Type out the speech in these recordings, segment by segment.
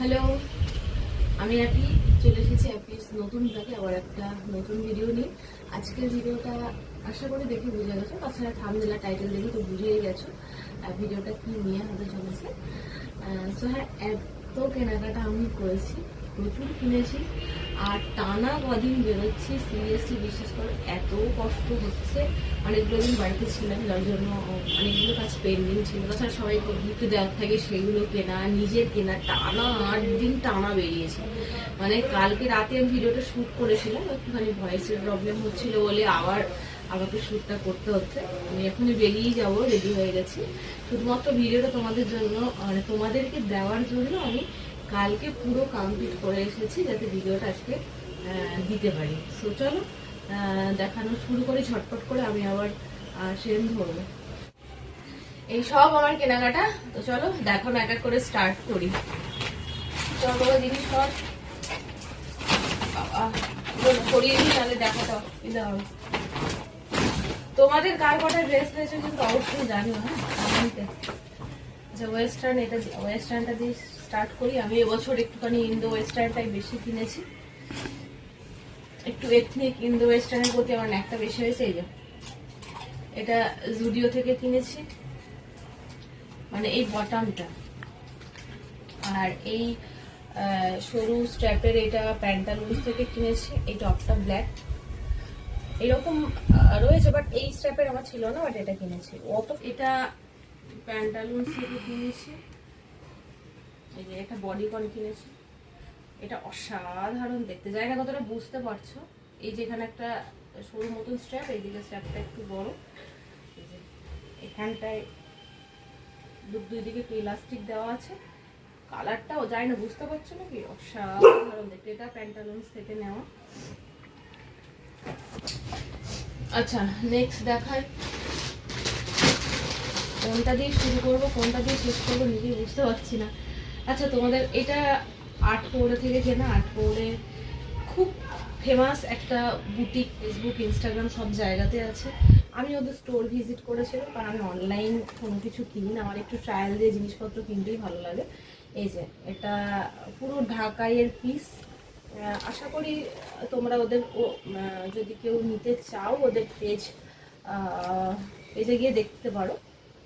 Hello আমি Appy, চলে এসেছি অ্যাপির নতুন ব্লগে আবার একটা নতুন ভিডিও নিয়ে। আজকের ভিডিওটা আশা করি দেখে বুঝে গেছো। তাছাড়া থামদেলা টাইটেল দেখে তো বুঝেই গেছো ভিডিওটা কি নিয়ে হতে চলেছে। সো হ্যাঁ এত কেনাকাটা আমি করেছি, প্রচুর কিনেছি। আর টানা কদিন বেরোচ্ছি সিরিয়াসলি বিশ্বাস করো, এত কষ্ট হচ্ছে। অনেকগুলো দিন বাড়িতে ছিলাম, যার জন্য অনেকগুলো কাজ পেন্ডিং ছিল। তাছাড়া সবাই গিফট দেওয়ার থাকে, সেগুলো কেনা, নিজের কেনা, টানা আট দিন টানা বেরিয়েছে। মানে কালকে রাতে আমি ভিডিওটা শ্যুট করেছিলাম, একটুখানি ভয়েসের প্রবলেম হচ্ছিল বলে আবার আমাকে শ্যুটটা করতে হচ্ছে। আমি এখনই বেরিয়েই যাব রেডি হয়ে গেছি। শুধুমাত্র ভিডিওটা তোমাদের জন্য মানে তোমাদেরকে দেওয়ার জন্য আমি কালকে পুরো কমপ্লিট করে এসেছি যাতে ভিডিওটা আজকে দিতে পারি। সো চলো দেখানো শুরু করি, ঝটপট করে আমি আবার সেম ধরবো। এই সব আমার কেনাকাটা। তো চলো, দেখানো এক এক করে স্টার্ট করি। চলো জিনিস কর সরিয়ে দিই তাহলে দেখাটা অসুবিধা তোমাদের কার কটা ড্রেস হয়েছে, কিন্তু অবশ্যই জানিও হ্যাঁ? আচ্ছা ওয়েস্টার্ন এটা ওয়েস্টার্নটা দিয়ে স্টার্ট করি। আমি এবছর একটুখানি ইন্দো ওয়েস্টার্নটাই বেশি কিনেছি। একটু এথনিক ইন্দো ওয়েস্টার্নের প্রতি আমার একটা বেশি হয়েছে, এই যে এটা জুডিও থেকে কিনেছি। মানে এই বটামটা আর এই সরু স্ট্র্যাপের এটা প্যান্টালুন্স থেকে কিনেছি, এই টপটা ব্ল্যাক এরকম রয়েছে বাট এই স্ট্র্যাপের আমার ছিল না বাট এটা কিনেছি। অত এটা প্যান্টালুন্স থেকে কিনেছি। এই যে একটা বডিকন কিনেছি। এটা অসাধারণ দেখতে। জায়গা কতটা বুঝতে পারছ? এই যে এখানে একটা সরু মতন স্ট্র্যাপ এইদিকে স্ট্র্যাপটা একটু বড়। এই যে এখানটায় দুই দিকে একটু ইলাস্টিক দেওয়া আছে। কালারটাও যায় না, বুঝতে পারছ নাকি? অসাধারণ দেখতে। এটা প্যান্টালুন্স থেকে নেওয়া। আচ্ছা নেক্সট দেখাই। কোনটা দিয়ে শুরু করব, কোনটা দিয়ে শেষ করব নিজেই বুঝতে পারছি না। আচ্ছা তোমাদের এটা আট পৌড়ে থেকে কেনা আট পৌড়ে খুব ফেমাস একটা বুটিক ফেসবুক ইনস্টাগ্রাম সব জায়গাতে আছে। আমি ওদের স্টোর ভিজিট করেছিলাম, কারণ আমি অনলাইন কোনো কিছু কিনি না। আমার একটু ট্রায়াল দিয়ে জিনিসপত্র কিনতেই ভালো লাগে। এই যে, এটা পুরো ঢাকাইয়ের পিস আশা করি তোমরা ওদের যদি কেউ নিতে চাও ওদের পেজ পেজে গিয়ে দেখতে পারো।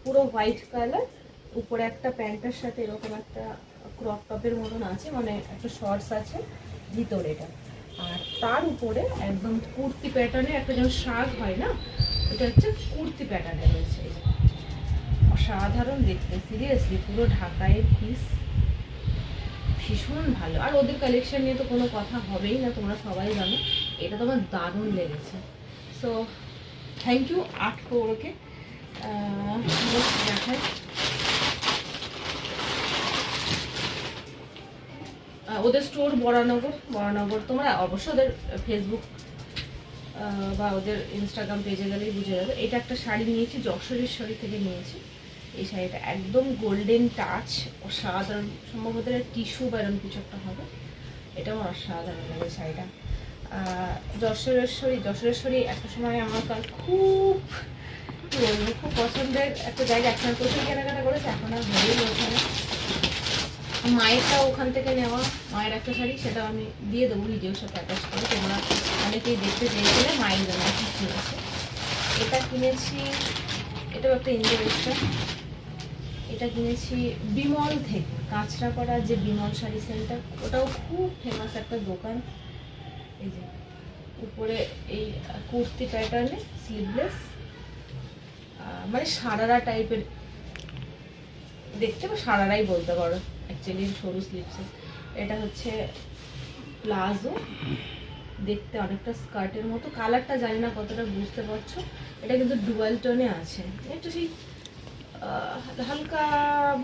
পুরো হোয়াইট কালার উপরে একটা প্যান্টের সাথে এরকম একটা ক্রপ টপের মতন আছে মানে একটা শর্টস আছে ভিতরে এটা। আর তার উপরে একদম কুর্তি প্যাটার্নে একটা যেমন শাক হয় না এটা হচ্ছে কুর্তি প্যাটার্নে রয়েছে। অসাধারণ দেখতে সিরিয়াসলি পুরো ঢাকায় পিস ভীষণ ভালো। আর ওদের কালেকশন নিয়ে তো কোনো কথা হবেই না, তোমরা সবাই জানো। এটা তো আমার দারুণ লেগেছে। সো থ্যাংক ইউ আট পৌরকে। দেখাই ওদের স্টোর বরানগর। বরানগর তোমরা অবশ্য ওদের ফেসবুক বা ওদের ইনস্টাগ্রাম পেজে গেলেই বুঝে যাবে। এটা একটা শাড়ি নিয়েছি, যশোরের শাড়ি থেকে নিয়েছি। এই শাড়িটা একদম গোল্ডেন টাচ অসাধারণ। সম্ভবত টিস্যু বা এরকম কিছু একটা হবে। এটাও অসাধারণ লাগে শাড়িটা। যশোরেশ্বরী যশোরেশ্বরী একটা সময় আমার কাছে খুব খুব পছন্দের একটা জায়গা। আর প্রচুর কেনাকাটা করেছে, এখন আর হয়েই ওঠে না মায়েরটা ওখান থেকে নেওয়া, মায়ের একটা শাড়ি, সেটা আমি দিয়ে দেবো ভিডিওর সাথে অ্যাটাচ করে। তোমরা অনেকেই দেখতে চেয়েছিলে, মায়ের জন্য কি কিনেছে এটা কিনেছি, এটাও একটা ইন্ডিয়া এটা কিনেছি বিমল থেকে কাঁচরাপাড়া যে বিমল শাড়ি সেন্টার ওটাও খুব ফেমাস একটা দোকান। এই যে, উপরে এই কুর্তি প্যাটার্নে স্লিভলেস মানে সারারা টাইপের দেখতে সারারাই বলতে পারো। অ্যাকচুয়ালি সরু স্লিভসে এটা হচ্ছে প্লাজো। দেখতে অনেকটা স্কার্টের মতো। কালারটা জানি না কতটা, বুঝতে পারছ? এটা কিন্তু ডুয়াল টোনে আছে। এটা সেই হালকা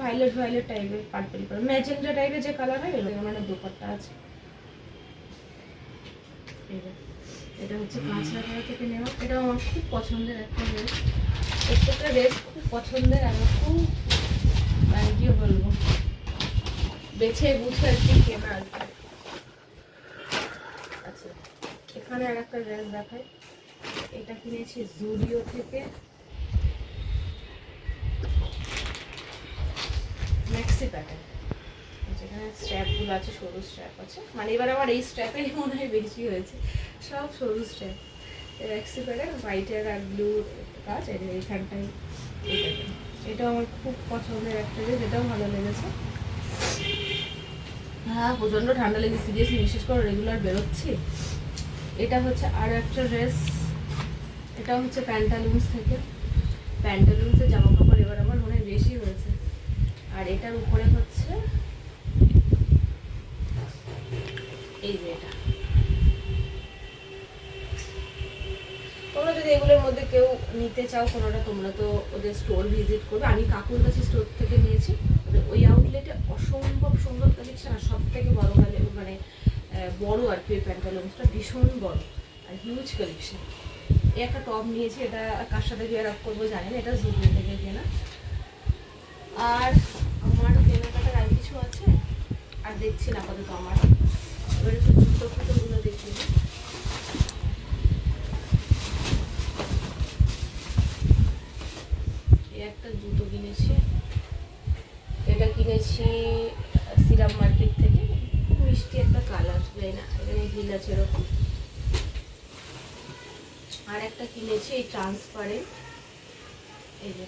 ভায়োলেট ভায়োলেট টাইপের পার্পল পার্পল ম্যাজেন্ডা টাইপের যে কালার হয়, এরকম মানে দোপাট্টা আছে। এটা হচ্ছে কাঁচরাপাড়া থেকে নেওয়া। এটা আমার খুব পছন্দের একটা ড্রেস প্রত্যেকটা ড্রেস খুব পছন্দের আমার খুব মানে বলব। বেছে বুঝে কি কেনা আর কি। আচ্ছা এখানে আর একটা ড্রেস দেখাই। এটা কিনেছি জুডিও থেকে। ম্যাক্সি প্যাটার্ন এখানে স্ট্র্যাপগুলো আছে, সরু স্ট্র্যাপ আছে। মানে এবার আমার এই স্ট্র্যাপের মনে হয় বেশি হয়েছে। সব সরু স্ট্র্যাপ এক্সিপারের হোয়াইটের আর ব্লু কাজ এর এইখানটাই এটাও আমার খুব পছন্দের একটা এটাও ভালো লেগেছে। হ্যাঁ প্রচণ্ড ঠান্ডা লেগেছে সিরিয়াসলি বিশেষ করে রেগুলার বেরোচ্ছি। এটা হচ্ছে আর একটা ড্রেস এটা হচ্ছে প্যান্টালুন্স থেকে। প্যান্টালুন্সের জামা কাপড় এবার আমার মনে বেশি হয়েছে। আর এটার উপরে হচ্ছে, এই যে এটা। তোমরা যদি এগুলোর মধ্যে কেউ নিতে চাও, কোনোটা তোমরা তো ওদের স্টোর ভিজিট করবে। আমি কাকুর কাছে স্টোর থেকে নিয়েছি। ওই আউটলেটে অসম্ভব সুন্দর কালেকশন আর সব থেকে বড় কালে মানে বড় আর কি ওই প্যান্টালুন্সটা ভীষণ বড় আর হিউজ কালেকশন একটা টপ নিয়েছি, এটা কার সাথে বিয়ার আপ করব জানি না, এটা জুতো থেকে কেনা। আর আমার কেনাকাটার আর কিছু আছে? আর দেখছি না আপাতত আমার। এবার একটু জুতো ফুটোগুলো দেখি। একটা জুতো কিনেছি। কিনেছি সিরাম মার্কেট থেকে। মিষ্টি একটা কালার যাই না, এখানে হিল আছে এরকম। আর একটা কিনেছি, এই ট্রান্সপারেন্ট এই যে।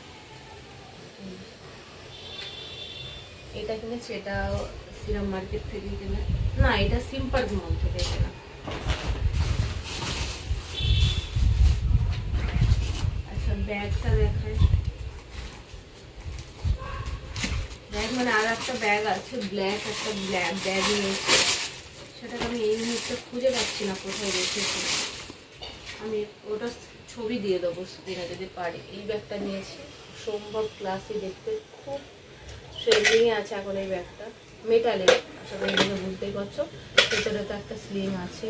এটা কিনেছি এটা সিরাম মার্কেট থেকে কিনে। না, এটা সিম্পার মল থেকে কেনা আচ্ছা ব্যাগটা দেখায় ব্যাগ মানে আর একটা ব্যাগ আছে ব্ল্যাক একটা ব্ল্যাক ব্যাগ নিয়েছি সেটাকে আমি এই মুহূর্তে খুঁজে পাচ্ছি না কোথায় রেখেছি আমি ওটা ছবি দিয়ে দেবো স্ক্রিনে যদি পারি। এই ব্যাগটা নিয়েছি। সম্ভব ক্লাসে দেখতে খুব ট্রেন্ডিংয়ে আছে এখন এই ব্যাগটা। মেটালের আশা করি বুঝতেই পারছ। ভেতরে তো একটা স্লিং আছে।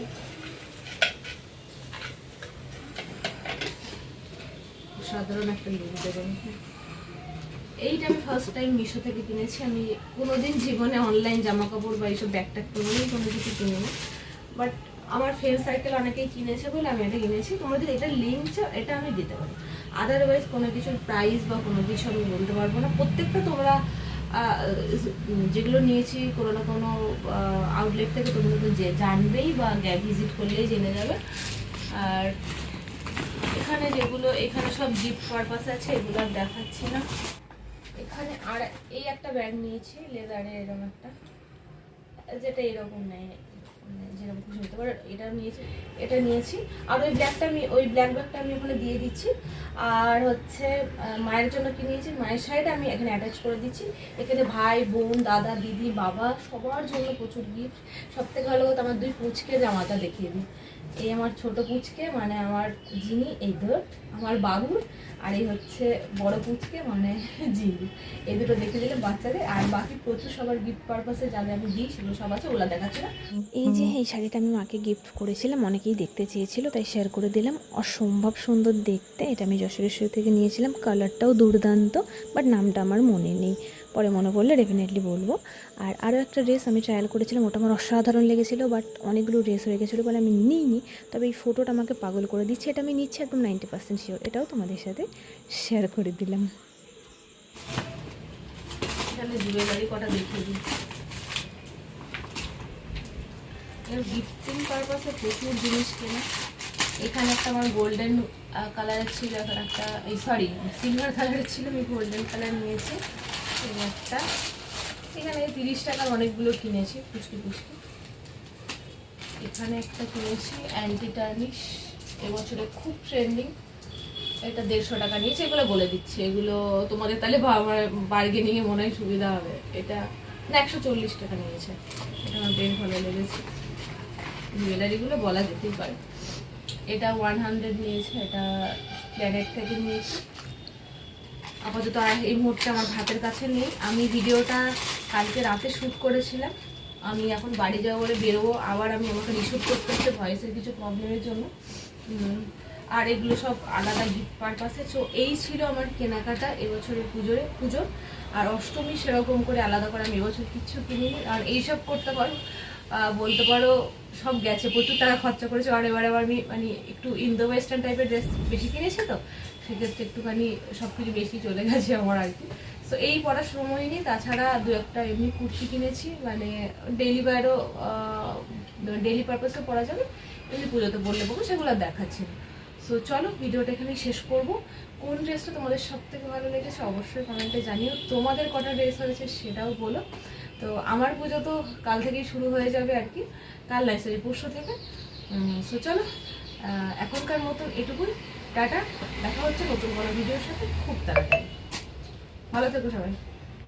সাধারণ একটা লুক দেবেন এইটা আমি ফার্স্ট টাইম মিশো থেকে কিনেছি। আমি কোনোদিন জীবনে অনলাইন জামা কাপড় বা এইসব ব্যাগ ট্যাগ কোনো কিছু কিনিনি। বাট আমার ফ্রেন্ড সার্কেল অনেকেই কিনেছে বলে আমি এটা কিনেছি। যদি এটা লিঙ্ক এটা আমি দিতে পারি আদারওয়াইজ কোনো কিছুর প্রাইস বা কোনো কিছু আমি বলতে পারব না। প্রত্যেকটা তোমরা যেগুলো নিয়েছি, কোনো না কোনো আউটলেট থেকে তোমরা তো জানবেই বা গ্যা ভিজিট করলেই জেনে যাবে। আর এখানে যেগুলো, এখানে সব গিফট পারপাস আছে, এগুলো আর দেখাচ্ছি না। এখানে আর এই একটা ব্যাগ নিয়েছি লেদারের এরকম একটা, যেটা এরকম নেয় মানে যেরকম এটা নিয়েছি এটা নিয়েছি। আর ওই ব্ল্যাকটা আমি, ওই ব্ল্যাক ব্যাগটা আমি ওখানে দিয়ে দিচ্ছি। আর হচ্ছে মায়ের জন্য কি নিয়েছি, মায়ের শাড়িটা আমি এখানে অ্যাটাচ করে দিচ্ছি। এখানে ভাই, বোন, দাদা, দিদি, বাবা, সবার জন্য প্রচুর গিফট সব থেকে ভালো কথা, আমার দুই পুচকে জামাটা দেখিয়ে দিই। এই আমার ছোট পুচকে মানে আমার যিনি এই ধর আমার বাবুর, আর এই হচ্ছে বড় পুচকে মানে জিনি। এই দুটো দেখে দিলে বাচ্চাদের, আর বাকি প্রচুর সবার গিফট পারপাসে যাদের আমি দিই, সেগুলো সব আছে ওলা দেখাচ্ছে না। এই যে এই শাড়িটা আমি মাকে গিফট করেছিলাম, অনেকেই দেখতে চেয়েছিল, তাই শেয়ার করে দিলাম। অসম্ভব সুন্দর দেখতে, এটা আমি যশোরেশ্বর থেকে নিয়েছিলাম কালারটাও দুর্দান্ত বাট নামটা আমার মনে নেই। পরে মনে পড়লে ডেফিনেটলি বলব। আর আরও একটা ড্রেস আমি ট্রায়াল করেছিলাম, ওটা আমার অসাধারণ লেগেছিলো বাট অনেকগুলো ড্রেস হয়ে গেছিল বলে আমি নিইনি। তবে এই ফটোটা আমাকে পাগল করে দিচ্ছে, এটা আমি নিচ্ছি একদম নাইনটি পার্সেন্ট শিওর এটাও তোমাদের সাথে শেয়ার করে দিলাম। এখানে দেখিয়ে দিই। জিনিস এখানে একটা আমার গোল্ডেন কালারের ছিল একটা সরি সিলভার কালারের ছিল, আমি গোল্ডেন কালার নিয়েছি। এই একটা। এখানে তিরিশ টাকার অনেকগুলো কিনেছি, পুচকি পুচকি। এখানে একটা কিনেছি অ্যান্টি টার্নিশ এবছরে খুব ট্রেন্ডিং এটা দেড়শো টাকা নিয়েছে, এগুলো বলে দিচ্ছি। এগুলো তোমাদের তাহলে বার্গেনিংয়ে মনে হয় সুবিধা হবে। এটা না, একশো চল্লিশ টাকা নিয়েছে। এটা আমার বেশ ভালো লেগেছে। জুয়েলারিগুলো বলা যেতেই পারে। এটা ওয়ান হান্ড্রেড নিয়েছে, এটা প্ল্যানেট থেকে নিয়েছি। আপাতত এই মুহূর্তে আমার হাতের কাছে নেই। আমি ভিডিওটা কালকে রাতে শ্যুট করেছিলাম। আমি এখন বাড়ি যাব বলে বেরোবো। আবার আমি আমাকে রিশ্যুট করতে হচ্ছে ভয়েসের কিছু প্রবলেমের জন্য। আর এগুলো সব আলাদা গিফট পারপাসে তো এই ছিল আমার কেনাকাটা এবছরের পুজোরে পুজো আর অষ্টমী সেরকম করে আলাদা করে আমি এবছর কিচ্ছু কিনিনি। আর এইসব করতে পারো বলতে পারো সব গেছে। প্রচুর টাকা খরচা করেছে। আর এবার আবার আমি মানে একটু ইন্দো ওয়েস্টার্ন টাইপের ড্রেস বেশি কিনেছি তো? সেক্ষেত্রে একটুখানি সব কিছু বেশি চলে গেছে আমার আর কি। তো এই পড়ার সময় নেই তাছাড়া দু একটা এমনি কুর্তি কিনেছি মানে ডেইলি বাইরও ডেইলি পারপাসে পড়া যাবে, এমনি পুজোতে বললে বলব সেগুলো দেখাচ্ছি না। সো চলো, ভিডিওটা এখানে শেষ করব। কোন ড্রেসটা তোমাদের সব থেকে ভালো লেগেছে অবশ্যই কমেন্টে জানিও। তোমাদের কটা ড্রেস হয়েছে সেটাও বলো। তো, আমার পুজো তো কাল থেকেই শুরু হয়ে যাবে আর কি, কাল নয় সরি পরশু থেকে। সো চলো এখনকার মতন এটুকুই। টাটা দেখা হচ্ছে নতুন বড় ভিডিওর সাথে। খুব তাড়াতাড়ি। ভালো থেকো সবাই।